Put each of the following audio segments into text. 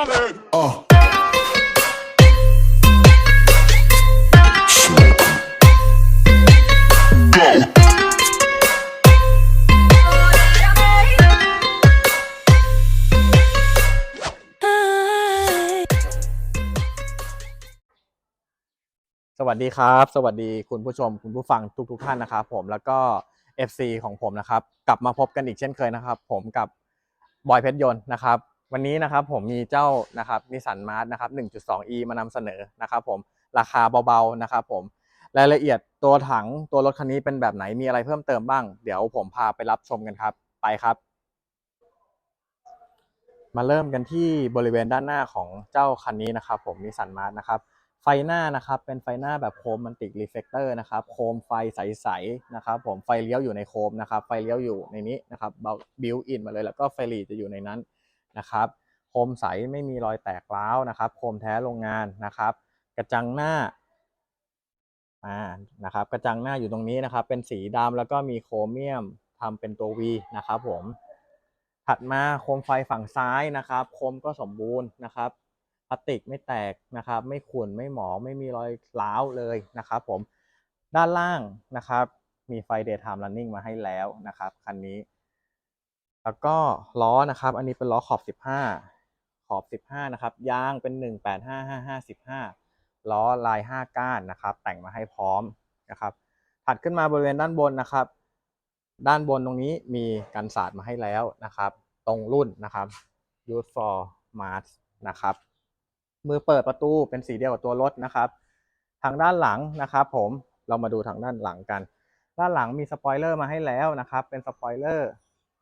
Charlie. Uh. Go. สวัสดีครับ สวัสดีคุณผู้ชมคุณผู้ฟังทุกทท่านนะครับผมแล้วก็ FC ของผมนะครับ กลับมาพบกันอีกเช่นเคยนะครับ ผมกับบอยเพชรยนต์นะครับ วันนี้นะครับผมมีเจ้านะครับนิสันมาร์นะครับ 1.2e มานำเสนอนะครับผมราคาเบาๆนะครับผมรายละเอียดตัวถังตัวรถคันนี้เป็นแบบไหนมีอะไรเพิ่มเติมบ้าง เดี๋ยวผมพาไปรับชมกันครับ ไปครับ มาเริ่มกันที่บริเวณด้านหน้าของเจ้าคันนี้นะครับ ผมนิสันมาร์นะครับไฟหน้านะครับเป็นไฟหน้าแบบโคมมันติกรีเฟกเตอร์นะครับโคมไฟใสๆนะครับผมไฟเลี้ยวอยู่ในโคมนะครับไฟเลี้ยวอยู่ในนี้นะครับบิวอินมาเลยแล้วก็ไฟหลีจะอยู่ในนั้น นะครับโคมใสไม่มีรอยแตกร้าวนะครับโคมแท้โรงงานนะครับ กระจังหน้าอ่านะครับ กระจังหน้าอยู่ตรงนี้นะครับ เป็นสีดำแล้วก็มีโครเมียมทำเป็นตัว V นะครับผม ถัดมาโคมไฟฝั่งซ้ายนะครับ โคมก็สมบูรณ์นะครับพลาสติกไม่แตกนะครับ ไม่ขุ่นไม่หมองไม่มีรอยร้าวเลยนะครับผมด้านล่างนะครับ มีไฟ daytime running มาให้แล้วนะครับคันนี้ แล้วก็ล้อนะครับ อันนี้เป็นล้อขอบ 15 ขอบ 15 นะครับ ยางเป็น 1855515ล้อลาย 5 ก้านนะครับ แต่งมาให้พร้อมนะครับ ถัดขึ้นมาบริเวณด้านบนนะครับ ด้านบนตรงนี้มีกันสาดมาให้แล้วนะครับ ตรงรุ่นนะครับ Use for Mars นะครับ มือเปิดประตูเป็นสีเดียวกับตัวรถนะครับ ทางด้านหลังนะครับ ผม เรามาดูทางด้านหลังกัน ด้านหลังมีสปอยเลอร์มาให้แล้วนะครับ เป็นสปอยเลอร์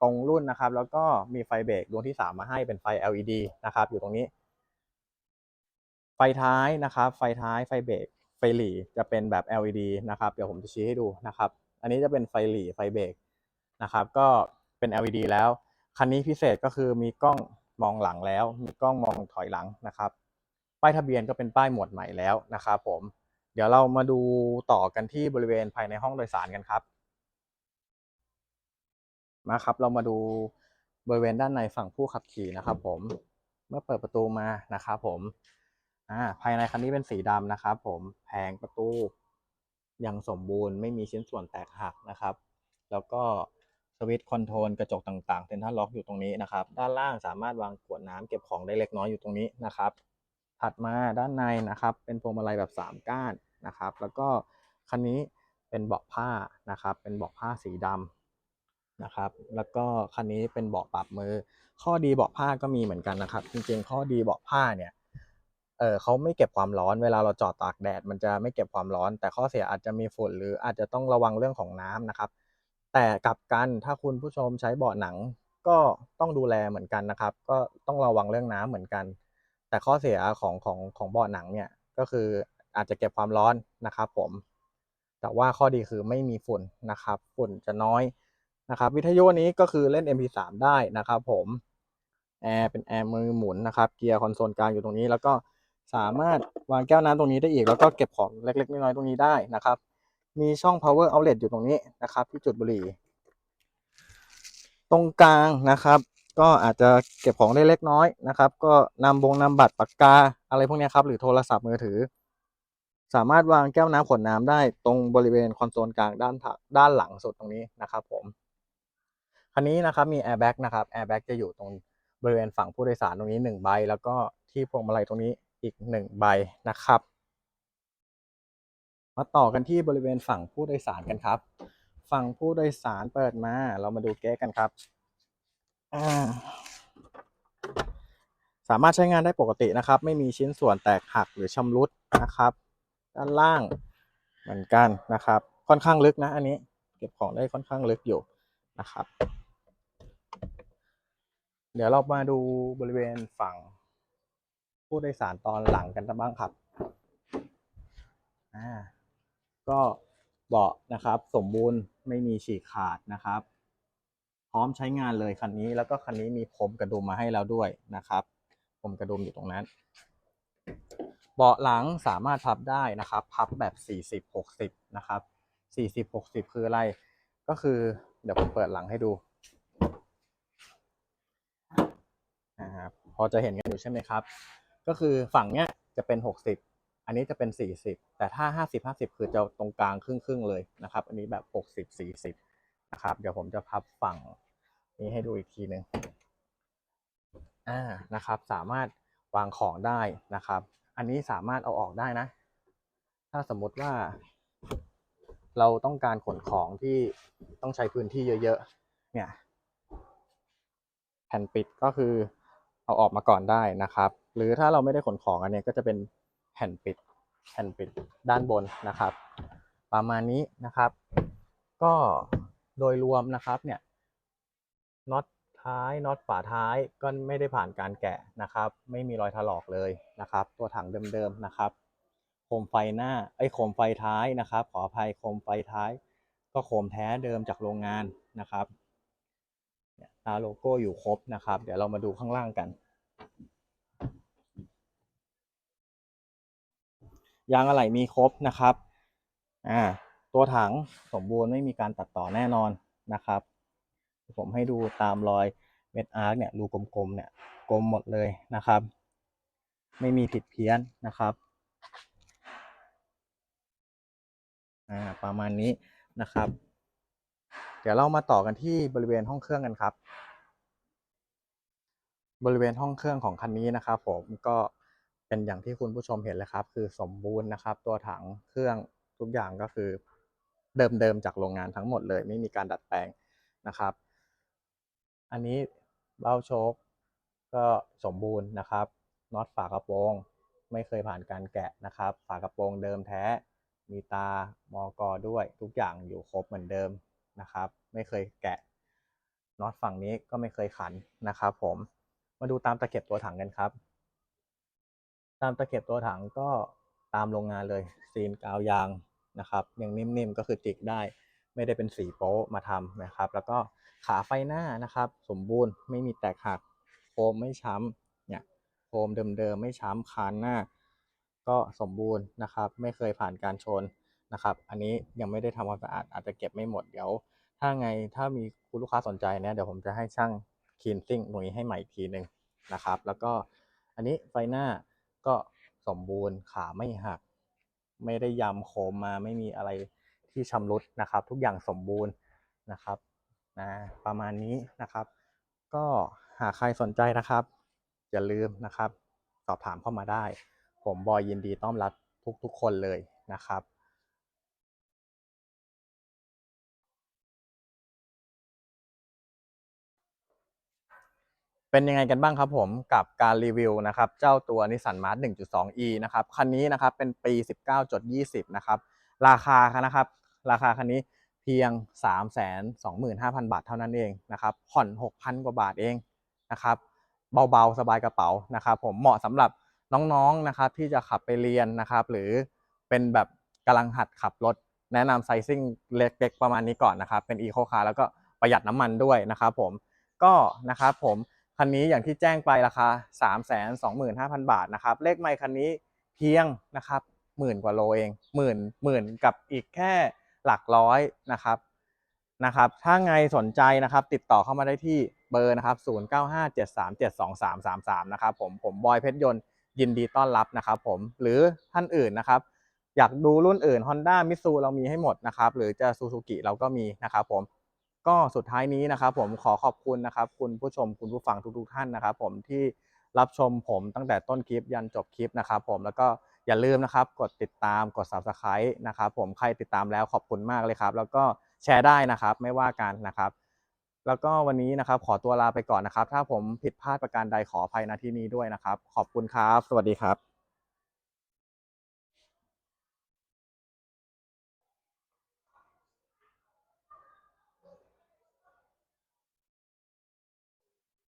ตรงรุ่นนะครับ แล้วก็มีไฟเบรกดวงที่ 3 มาให้เป็นไฟ LED นะครับ อยู่ตรงนี้ ไฟท้ายนะครับ ไฟท้ายไฟเบรกไฟหลีจะเป็นแบบ LED นะครับ เดี๋ยวผมจะชี้ให้ดูนะครับ อันนี้จะเป็นไฟหลีไฟเบรกนะครับ ก็เป็น LED แล้ว คันนี้พิเศษก็คือมีกล้องมองหลังแล้ว มีกล้องมองถอยหลังนะครับ ป้ายทะเบียนก็เป็นป้ายหมวดใหม่แล้วนะครับผม เดี๋ยวเรามาดูต่อกันที่บริเวณภายในห้องโดยสารกันครับ มาครับ เรามาดูบริเวณด้านในฝั่งผู้ขับขี่นะครับ ผมเมื่อเปิดประตูมานะครับผมอ่าภายในคันนี้เป็นสีดำนะครับ ผมแผงประตูยังสมบูรณ์ไม่มีชิ้นส่วนแตกหักนะครับ แล้วก็สวิตช์คอนโทรลกระจกต่างๆเซ็นทรัลล็อกอยู่ตรงนี้นะครับ ด้านล่างสามารถวางขวดน้ำเก็บของได้เล็กน้อยอยู่ตรงนี้นะครับ ถัดมาด้านในนะครับ เป็นพวงมาลัยแบบ 3 ก้านนะครับ แล้วก็คันนี้เป็นเบาะผ้านะครับ เป็นเบาะผ้าสีดำ นะครับ แล้วก็คันนี้เป็นเบาะปรับมือ ข้อดีเบาะผ้าก็มีเหมือนกันนะครับ จริงๆ ข้อดีเบาะผ้าเนี่ยเออเขาไม่เก็บความร้อนเวลาเราจอดตากแดด มันจะไม่เก็บความร้อน แต่ข้อเสียอาจจะมีฝุ่นหรืออาจจะต้องระวังเรื่องของน้ำนะครับ แต่กลับกันถ้าคุณผู้ชมใช้เบาะหนังก็ต้องดูแลเหมือนกันนะครับ ก็ต้องระวังเรื่องน้ำเหมือนกัน แต่ข้อเสียของของของเบาะหนังเนี่ยก็คืออาจจะเก็บความร้อนนะครับ ผม แต่ว่าข้อดีคือไม่มีฝุ่นนะครับ ฝุ่นจะน้อย นะครับวิทยุนี้ก็คือเล่น MP3 ได้นะครับผมแอร์เป็นแอร์มือหมุนนะครับเกียร์คอนโซลกลางอยู่ตรงนี้ แล้วก็สามารถวางแก้วน้ำตรงนี้ได้อีก แล้วก็เก็บของเล็กๆน้อยๆตรงนี้ได้นะครับ มีช่อง power outlet อยู่ตรงนี้นะครับ ที่จุดบุหรี่ ตรงกลางนะครับ ก็อาจจะเก็บของได้เล็กน้อยนะครับ ก็นำบงนำบัตรปากกาอะไรพวกนี้ครับ หรือโทรศัพท์มือถือ สามารถวางแก้วน้ำขวดน้ำได้ตรงบริเวณคอนโซลกลางด้านถัด้านหลังสุดตรงนี้นะครับ ผม คันนี้นะครับมีแอร์แบ็กนะครับแอร์แบ็กจะอยู่ตรงบริเวณฝั่งผู้โดยสารตรงนี้หนึ่งใบ แล้วก็ที่พวงมาลัยตรงนี้อีกหนึ่งใบนะครับ มาต่อกันที่บริเวณฝั่งผู้โดยสารกันครับ ฝั่งผู้โดยสารเปิดมา เรามาดูเก๊กันครับสามารถใช้งานได้ปกตินะครับ ไม่มีชิ้นส่วนแตกหักหรือชำรุดนะครับ ด้านล่างเหมือนกันนะครับ ค่อนข้างลึกนะ อันนี้ เก็บของได้ค่อนข้างลึกอยู่นะครับ เดี๋ยวเรามาดูบริเวณฝั่ง ผู้โดยสารตอนหลังกันบ้างครับ อ่า ก็เบาะนะครับ สมบูรณ์ไม่มีฉีกขาดนะครับ พร้อมใช้งานเลยคันนี้แล้วก็คันนี้มีพรมกระดุมมาให้แล้วด้วยนะครับพรมกระดุมอยู่ตรงนั้น เบาะหลังสามารถพับได้นะครับ พับแบบสี่สิบหกสิบนะครับสี่สิบหกสิบคืออะไร ก็คือเดี๋ยวผมเปิดหลังให้ดู นะครับ พอจะเห็นกันอยู่ใช่ไหมครับ ก็คือฝั่งเนี้ยจะเป็น 60 อันนี้จะเป็น 40 แต่ถ้า 50 50 คือจะตรงกลางครึ่งครึ่งเลยนะครับ อันนี้แบบ 60 40 นะครับ เดี๋ยวผมจะพับฝั่งนี้ให้ดูอีกทีหนึ่งอ่านะครับ สามารถวางของได้นะครับ อันนี้สามารถเอาออกได้นะ ถ้าสมมติว่าเราต้องการขนของที่ต้องใช้พื้นที่เยอะ ๆ เนี่ย แผ่นปิดก็คือ เอาออกมาก่อนได้นะครับ หรือถ้าเราไม่ได้ขนของอันนี้ก็จะเป็นแผ่นปิดแผ่นปิดด้านบนนะครับ ประมาณนี้นะครับ ก็โดยรวมนะครับเนี่ยน็อตท้ายน็อตฝาท้ายก็ไม่ได้ผ่านการแกะนะครับ ไม่มีรอยถลอกเลยนะครับ ตัวถังเดิมๆนะครับ โคมไฟหน้าไอ้โคมไฟท้ายนะครับ ขออภัยโคมไฟท้าย ก็โคมแท้เดิมจากโรงงานนะครับ ตาโลโก้อยู่ครบนะครับ เดี๋ยวเรามาดูข้างล่างกัน ยางอะไหล่มีครบนะครับอ่าตัวถังสมบูรณ์ไม่มีการตัดต่อแน่นอนนะครับ ผมให้ดูตามรอยเม็ดอาร์คเนี่ยรูกลมๆเนี่ยกลมหมดเลยนะครับ ไม่มีผิดเพี้ยนนะครับอ่าประมาณนี้นะครับ เดี๋ยวเรามาต่อกันที่บริเวณห้องเครื่องกันครับ บริเวณห้องเครื่องของคันนี้นะครับผมก็เป็นอย่างที่คุณผู้ชมเห็นเลยครับ คือสมบูรณ์นะครับ ตัวถังเครื่องทุกอย่างก็คือเดิมๆจากโรงงานทั้งหมดเลย ไม่มีการดัดแปลงนะครับ อันนี้เบ้าโชคก็สมบูรณ์นะครับน็อตฝากระโปรง ไม่เคยผ่านการแกะนะครับ ฝากระโปรงเดิมแท้ มีตามอกอด้วยทุกอย่างอยู่ครบเหมือนเดิม นะครับ ไม่เคยแกะน็อตฝั่งนี้ก็ไม่เคยขันนะครับ ผมมาดูตามตะเข็บตัวถังกันครับ ตามตะเข็บตัวถังก็ตามโรงงานเลยซีนกาวยางนะครับยังนิ่มๆก็คือจิกได้ ไม่ได้เป็นสีโป๊ะมาทำนะครับ แล้วก็ขาไฟหน้านะครับ สมบูรณ์ไม่มีแตกหักโคมไม่ช้ำเนี่ยโคมเดิมๆไม่ช้ำคานหน้า ก็สมบูรณ์นะครับ ไม่เคยผ่านการชน นะครับ อันนี้ยังไม่ได้ทำความสะอาดอาจจะเก็บไม่หมดเดี๋ยว ถ้าไงถ้ามีคุณลูกค้าสนใจเนี่ยเดี๋ยวผมจะให้ช่างคีนซิ่งตรงนี้ให้ใหม่อีกทีหนึ่งนะครับ แล้วก็อันนี้ไฟหน้าก็สมบูรณ์ขาไม่หัก ไม่ได้ยำโคมมาไม่มีอะไรที่ชำรุดนะครับ ทุกอย่างสมบูรณ์นะครับนะประมาณนี้นะครับ ก็หากใครสนใจนะครับ อย่าลืมนะครับ สอบถามเข้ามาได้ ผมบอยยินดีต้อนรับทุกๆคนเลยนะครับ เป็นยังไงกันบ้างครับผมกับการรีวิวนะครับเจ้าตัว Nissan March 1.2e นะครับคันนี้นะครับเป็นปี 19.20 นะครับราคานะครับราคาคันนี้เพียง 325,000 บาทเท่านั้นเองนะครับผ่อน 6,000 กว่าบาทเองนะครับเบาๆ สบายกระเป๋านะครับผมเหมาะสำหรับน้องๆนะครับที่จะขับไปเรียนนะครับหรือเป็นแบบกำลังหัดขับรถ แนะนำไซซิ่งเล็กๆประมาณนี้ก่อนนะครับเป็น Eco Car แล้วก็ประหยัดน้ำมันด้วยนะครับผมก็นะครับผม คันนี้อย่างที่แจ้งไปราคา 3 2 5 0 0 0 บาทนะครับ เลขไมค์คันนี้เพียงนะครับหมื่นกว่าโลเองหมื่นหมื่นกับอีกแค่หลักร้อยนะครับนะครับ ถ้าไงสนใจนะครับ ติดต่อเข้ามาได้ที่เบอร์นะครับ 0957372333 นะครับผมผมบอยเพชรยนต์ยินดีต้อนรับนะครับผมหรือท่านอื่นนะครับอยากดูรุ่นอื่น Honda m i t s u เรามีให้หมดนะครับ หรือจะ Suzuki เราก็มีนะครับผม ก็สุดท้ายนี้นะครับผมขอขอบคุณนะครับ คุณผู้ชมคุณผู้ฟังทุกๆท่านนะครับ ผมที่รับชมผมตั้งแต่ต้นคลิปยันจบคลิปนะครับ ผมแล้วก็อย่าลืมนะครับ กดติดตามกด subscribe นะครับผมใครติดตามแล้วขอบคุณมากเลยครับ แล้วก็แชร์ได้นะครับไม่ว่ากันนะครับ แล้วก็วันนี้นะครับขอตัวลาไปก่อนนะครับ ถ้าผมผิดพลาดประการใดขออภัยณที่นี้ด้วยนะครับ ขอบคุณครับ สวัสดีครับ